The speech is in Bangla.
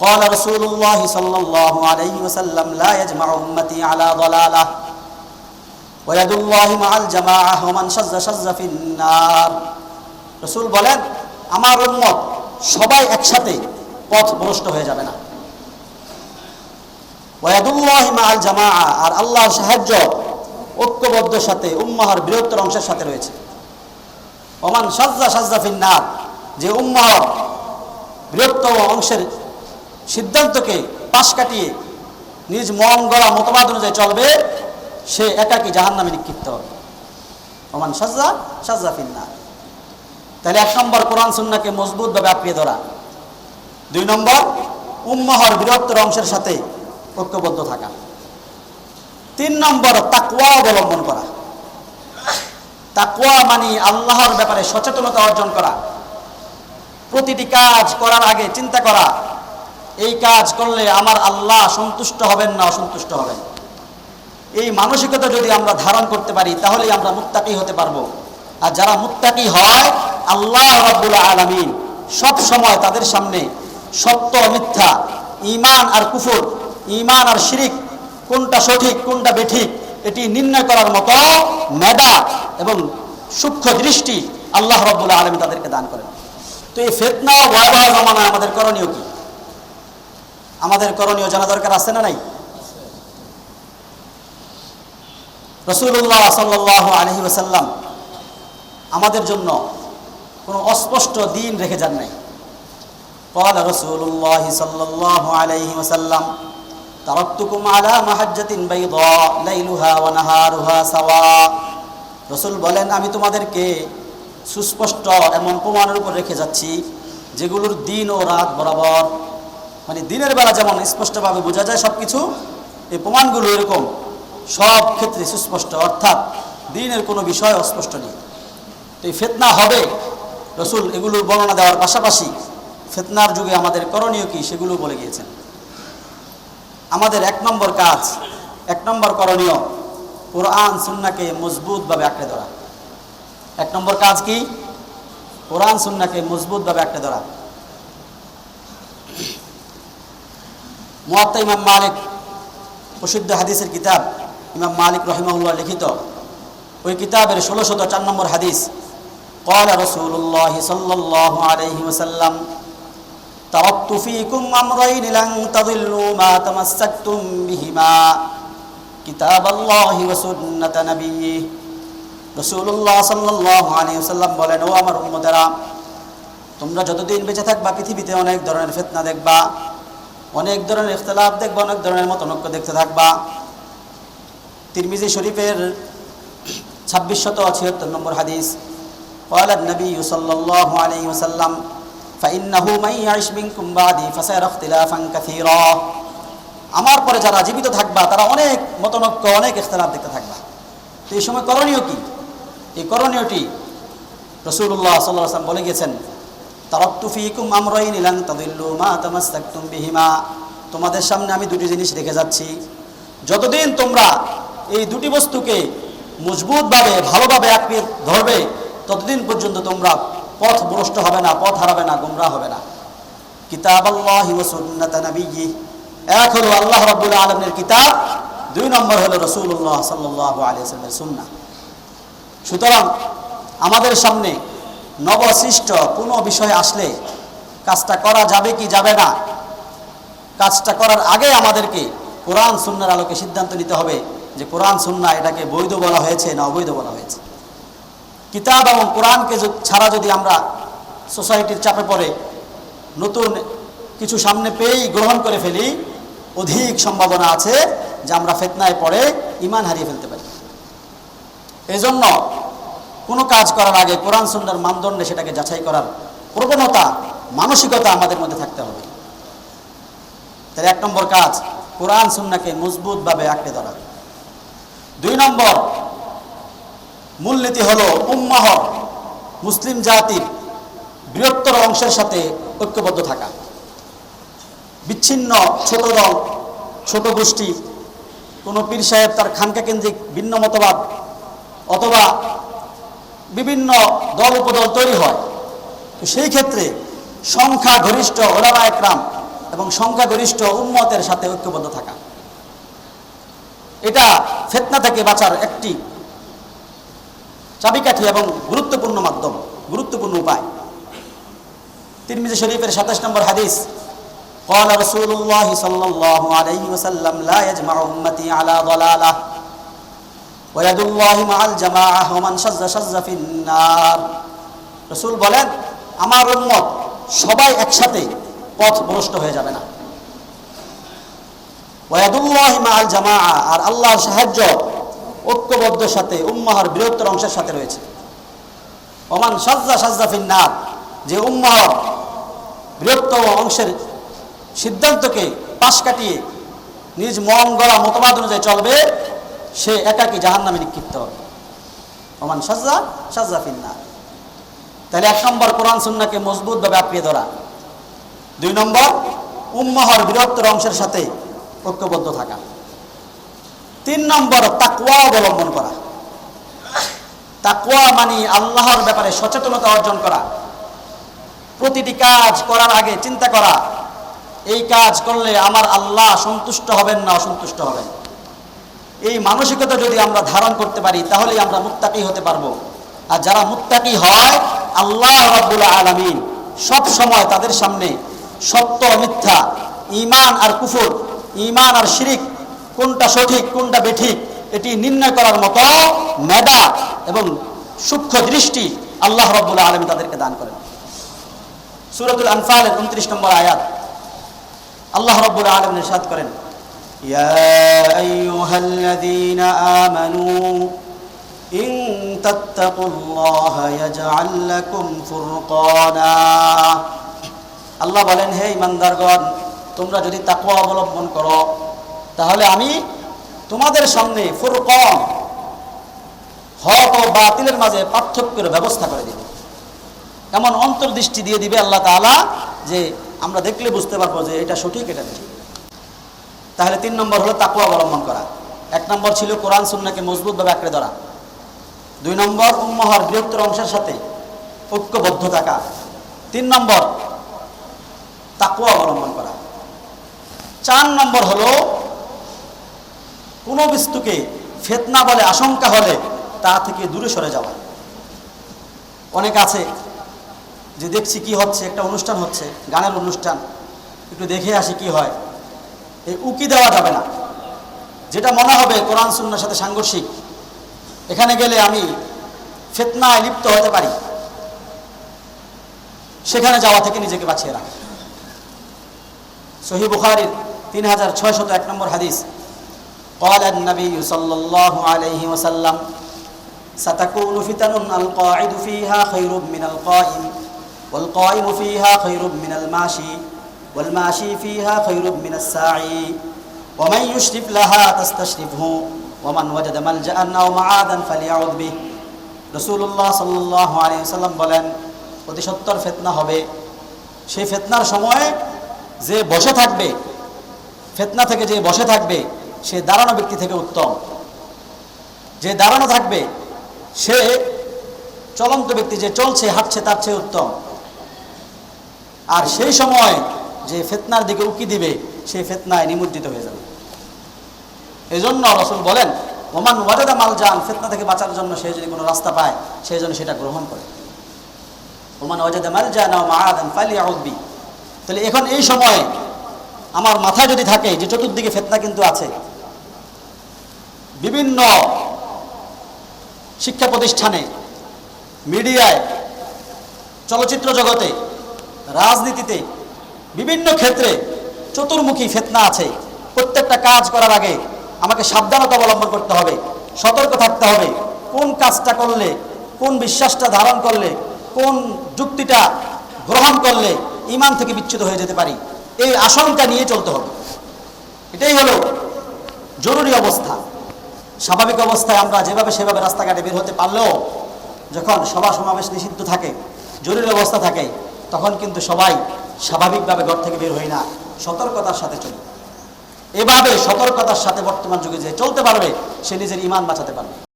قال رسول الله صلى الله عليه وسلم لا يجمع أمتي على ضلالة ويد الله مع الجماعة ومن شذ شذ في النار রসুল বলেন আমার উম্মত সবাই একসাথে পথ ভ্রষ্ট হয়ে যাবে না ওয়াদুল্লাহ মাল জামা আর আল্লাহর সাহায্য ঐক্যবদ্ধ সাথে উম্মাহর বৃহত্তর অংশের সাথে রয়েছে ওমান সাজ্জা সাজ্জা ফিন্নার যে উম্মাহর বৃহত্তম অংশের সিদ্ধান্তকে পাশ কাটিয়ে নিজ মন গড়া মতবাদ অনুযায়ী চলবে, সে একাকি জাহান নামে নিক্ষিপ্ত হবে। ওমান সাজ্জা সাজ্জা ফিন্নার। তাহলে এক নম্বর কোরআন সুন্নাকে মজবুতভাবে আঁকড়িয়ে ধরা। দুই নম্বর, উম্মাহর বৃহত্তর অংশের সাথে ঐক্যবদ্ধ থাকা। তিন নম্বর তাকুয়া অবলম্বন করা। তাকুয়া মানে আল্লাহর ব্যাপারে সচেতনতা অর্জন করা। প্রতিটি কাজ করার আগে চিন্তা করা। এই কাজ করলে আমার আল্লাহ সন্তুষ্ট হবেন না অসন্তুষ্ট হবেন? এই মানসিকতা যদি আমরা ধারণ করতে পারি, তাহলেই আমরা মুত্তাকি হতে পারব। আর যারা মুত্তাকি হয়, আল্লাহ রাব্বুল আলামিন সব সময় তাদের সামনে সত্য, মিথ্যা, ঈমান আর কুফর, ঈমান আর শিরিক, কোনটা সঠিক, কোনটা বেঠিক, এটি নির্ণয় করার মতো মেধা এবং সূক্ষ্ম দৃষ্টি আল্লাহ রাব্বুল আলামিন তাদেরকে দান করেন। তো এই ফেতনা ভয়াবহ জমানায় আমাদের করণীয় কি? আমাদের করণীয় জানা দরকার আছে না নাই রসুল্লাহ সাল্লাহ আলহি ওসাল্লাম আমাদের জন্য কোনো অস্পষ্ট দিন রেখে যান নাই قال رسول الله صلى الله عليه وسلم تركتكم على محجة بيضاء ليلها ونهارها سواء রসুল বলেন আমি তোমাদেরকে সুস্পষ্ট এমন প্রমাণের উপর রেখে যাচ্ছি যেগুলোর দিন ও রাত বরাবর মানে দিনের বেলা যেমন স্পষ্টভাবে বোঝা যায় সব কিছু এই প্রমাণগুলো এরকম। সব ক্ষেত্রে সুস্পষ্ট, অর্থাৎ দিনের কোনো বিষয় অস্পষ্ট নেই। তো এই ফেতনা হবে, রসুল এগুলোর বর্ণনা দেওয়ার পাশাপাশি ফেতনার যুগে আমাদের করণীয় কি সেগুলো বলে গিয়েছেন। আমাদের এক নম্বর কাজ, এক নম্বর করণীয়, কোরআন সুন্নাকে মজবুতভাবে আঁকড়ে ধরা। এক নম্বর কাজ কি? কোরআন সুন্নাকে মজবুতভাবে আঁকড়ে ধরা। মুয়াত্তা ইমাম মালিক প্রসিদ্ধ হাদিসের কিতাব ইমাম মালিক রহিমাহুল্লাহ লিখিত ওই কিতাবের ষোলোশত চার নম্বর হাদিস قال رسول الله صلى الله عليه وسلم تركت فيكم أمرين لن تضلوا ما تمسكتم بهما كتاب الله وسنة نبيه রসুল্লাহ সাল্লাহ আলী সাল্লাম বলেন ও আমার উম্মতেরা তোমরা যতদিন বেঁচে থাকবা পৃথিবীতে অনেক ধরনের ফেতনা দেখবা অনেক ধরনের ইখতলাফ দেখবা অনেক ধরনের মতনৈক্য দেখতে থাকবা তিরমিজি শরীফের ছাব্বিশ শত ছিয়াত্তর নম্বর হাদিস قال النبي صلى الله عليه وسلم فإنه من يعش منكم بعدي فسيرى اختلافا كثيرا আমার পরে যারা জীবিত থাকবা তারা অনেক মতনৈক্য অনেক ইখতলাফ দেখতে থাকবা তো এই সময় করণীয় কি এই করণীয়টি রসুল্লাহ সাল্লাহ আসলাম বলে গেছেন তারক্তু ফিকুম আমরাইন ইলান তাদিল্লু মা তামাস্তাকতুম বিহিমা। তোমাদের সামনে আমি দুটি জিনিস রেখে যাচ্ছি। যতদিন তোমরা এই দুটি বস্তুকে মজবুতভাবে, ভালোভাবে আঁকড়ে ধরবে, ততদিন পর্যন্ত তোমরা পথ ভ্রষ্ট হবে না, পথ হারাবে না গুমরা হবে না। কিতাব আল্লাহ এক হলো আল্লাহ রাব্বুল আলমের কিতাব, দুই নম্বর হলো রসুল্লাহ সাল্লাহ আলিয়াল্লামের সুন্না সুতরাং আমাদের সামনে নবসৃষ্ট কোনো বিষয় আসলে কাজটা করা যাবে কি যাবে না? কাজটা করার আগে আমাদেরকে কোরআন সুন্নার আলোকে সিদ্ধান্ত নিতে হবে যে কোরআন সুন্না এটাকে বৈধ বলা হয়েছে না অবৈধ বলা হয়েছে। কিতাব এবং কোরআনকে ছাড়া যদি আমরা সোসাইটির চাপে পড়ে, নতুন কিছু সামনে পেয়েই গ্রহণ করে ফেলি, অধিক সম্ভাবনা আছে যে আমরা ফেতনায় পড়ে ইমান হারিয়ে ফেলতে পারি। এজন্য কোনো কাজ করার আগে কোরআন সুন্নার মানদণ্ডে সেটাকে যাচাই করার প্রবণতা, মানসিকতা আমাদের মধ্যে থাকতে হবে। তাহলে এক নম্বর কাজ, কোরআন সুন্নাকে মজবুতভাবে আঁকড়ে ধরা। দুই নম্বর, মূলনীতি হলো উম্মাহ, মুসলিম জাতির বৃহত্তর অংশের সাথে ঐক্যবদ্ধ থাকা। বিচ্ছিন্ন ছোট দল, ছোট গোষ্ঠী, কোনো পীর সাহেব তার খানকা কেন্দ্রিক ভিন্ন মতবাদ অথবা বিভিন্ন দল উপদল তৈরি হয় তো সেই ক্ষেত্রে সংখ্যা গরিষ্ঠ ওলামা একরাম এবং সংখ্যাগরিষ্ঠ উম্মতের সাথে ঐক্যবদ্ধ থাকা এটা ফেতনা থেকে বাঁচার একটি চাবিকাঠি এবং গুরুত্বপূর্ণ মাধ্যম গুরুত্বপূর্ণ উপায় তিরমিজি শরীফের সাতাশ নম্বর হাদিস قال رسول الله صلى الله عليه وسلم لا يجمع أمتي على ضلالة ওয়াদুল্লাহি মাল জামা হমান রসুল বলেন, আমার উন্মত সবাই একসাথে পথ ভ্রষ্ট হয়ে যাবে না। ওয়াদুল্লাহি জামা আর আল্লাহর সাহায্য ঐক্যবদ্ধ সাথে, উম্মাহর বৃহত্তর অংশের সাথে রয়েছে। ওমান সাজ্জা সাজ্জা ফিন্নার, যে উম্মাহর বৃহত্তম অংশের সিদ্ধান্তকে পাশ কাটিয়ে নিজ মন গড়া মতবাদ অনুযায়ী চলবে সে একাকি জাহান নামে নিক্ষিপ্ত হবে। ওমান সাজ্জা সাজ্জা ফিন্নার। তাহলে এক নম্বর কোরআন সুন্নাকে মজবুতভাবে আঁকড়িয়ে ধরা। দুই নম্বর, উম্মাহর বৃহত্তর অংশের সাথে ঐক্যবদ্ধ থাকা। তিন নম্বর তাকুয়া অবলম্বন করা। তাকুয়া মানে আল্লাহর ব্যাপারে সচেতনতা অর্জন করা। প্রতিটি কাজ করার আগে চিন্তা করা। এই কাজ করলে আমার আল্লাহ সন্তুষ্ট হবেন না অসন্তুষ্ট হবেন? এই মানসিকতা যদি আমরা ধারণ করতে পারি, তাহলেই আমরা মুত্তাকি হতে পারব। আর যারা মুত্তাকি হয়, আল্লাহ রাব্বুল আলামিন সব সময় তাদের সামনে সত্য, মিথ্যা, ঈমান আর কুফর, ঈমান আর শিরিক, কোনটা সঠিক, কোনটা বেঠিক, এটি নির্ণয় করার মতো মেধা এবং সূক্ষ্ম দৃষ্টি আল্লাহ রাব্বুল আলামিন তাদেরকে দান করেন। সুরতুল আনফালের 29 নম্বর আয়াত, আল্লাহ রাব্বুল আলামিন ইরশাদ করেন ইয়া আইয়ুহাল্লাযীনা আমানু ইন তাত্তাকুল্লাহা ইয়াজআল লাকুম ফুরকানা আল্লাহ বলেন, হে ইমানদারগণ, তোমরা যদি তাকওয়া অবলম্বন করো, তাহলে আমি তোমাদের সামনে ফুরকন, হক ও বাতিলের মাঝে পার্থক্যের ব্যবস্থা করে দিব। এমন অন্তর্দৃষ্টি দিয়ে দিবে আল্লাহ তাআলা যে আমরা দেখলে বুঝতে পারব যে এটা সঠিক, এটা ঠিক তাহলে তিন নম্বর হলো তাকুয়া অবলম্বন করা। এক নম্বর ছিল কোরআন, সুন্নাকে মজবুতভাবে আঁকড়ে ধরা। দুই নম্বর উম্মহর বৃহত্তর অংশের সাথে ঐক্যবদ্ধ থাকা। তিন নম্বর তাকুয়া অবলম্বন করা। চার নম্বর হলো কোনো বস্তুকে ফেতনা বলে আশঙ্কা হলে তা থেকে দূরে সরে যাওয়া। অনেক আছে যে দেখছি কি হচ্ছে, একটা অনুষ্ঠান হচ্ছে, গানের অনুষ্ঠান। একটু দেখে আসি কি হয়। এই উকি দেওয়া যাবে না যেটা মনে হবে কোরআন সুন্নার সাথে সাংঘর্ষিক এখানে গেলে আমি ফেতনায় লিপ্ত হতে পারি সেখানে যাওয়া থেকে নিজেকে বাঁচিয়ে রাখা সহি বুখারির তিন হাজার ছয়শত এক নম্বর হাদিস قال النبي صلى الله عليه وسلم ستكون فتن القاعد فيها خير من القائم والقائم فيها خير من الماشي والماشي فيها خير من الساعي ومن يشرف لها تستشرفه ومن وجد ملجأ أو معاذا فليعوذ به রসুল্লাহ সাল্লাহ আলী সাল্লাম বলেন অতি সত্তর ফেতনা হবে সেই ফেতনার সময় যে বসে থাকবে ফেতনা থেকে যে বসে থাকবে সে দাঁড়ানো ব্যক্তি থেকে উত্তম যে দাঁড়ানো থাকবে সে চলন্ত ব্যক্তি যে চলছে হাঁটছে তার চেয়ে উত্তম আর সেই সময় যে ফেতনার দিকে উকি দিবে, সেই ফেতনায় নিমজ্জিত হয়ে যাবে। এই জন্য রসুল বলেন, ওমান ওয়াজাদা মাল যান ফেতনা থেকে বাঁচার জন্য সে যদি কোনো রাস্তা পায় সেই জন্য সেটা গ্রহণ করে। ওমান ওয়াজাদা মাল যান মা আদান ফালি আউদ্বি তাহলে এখন এই সময়ে আমার মাথায় যদি থাকে যে চতুর্দিকে ফেতনা কিন্তু আছে, বিভিন্ন শিক্ষা প্রতিষ্ঠানে, মিডিয়ায়, চলচ্চিত্র জগতে, রাজনীতিতে বিভিন্ন ক্ষেত্রে চতুর্মুখী ফেতনা আছে। প্রত্যেকটা কাজ করার আগে আমাকে সাবধানতা অবলম্বন করতে হবে, সতর্ক থাকতে হবে। কোন কাজটা করলে, কোন বিশ্বাসটা ধারণ করলে, কোন যুক্তিটা গ্রহণ করলে ইমান থেকে বিচ্যুত হয়ে যেতে পারি, এই আশঙ্কা নিয়ে চলতে হবে। এটাই হলো জরুরি অবস্থা। স্বাভাবিক অবস্থায় আমরা যেভাবে সেভাবে রাস্তাঘাটে বের হতে পারলেও যখন সভা সমাবেশ নিষিদ্ধ থাকে, জরুরি অবস্থা থাকে, তখন কিন্তু সবাই স্বাভাবিকভাবে ঘর থেকে বের হই না। সতর্কতার সাথে চলি। এভাবে সতর্কতার সাথে বর্তমান যুগে যে চলতে পারবে, সে নিজের ইমান বাঁচাতে পারবে।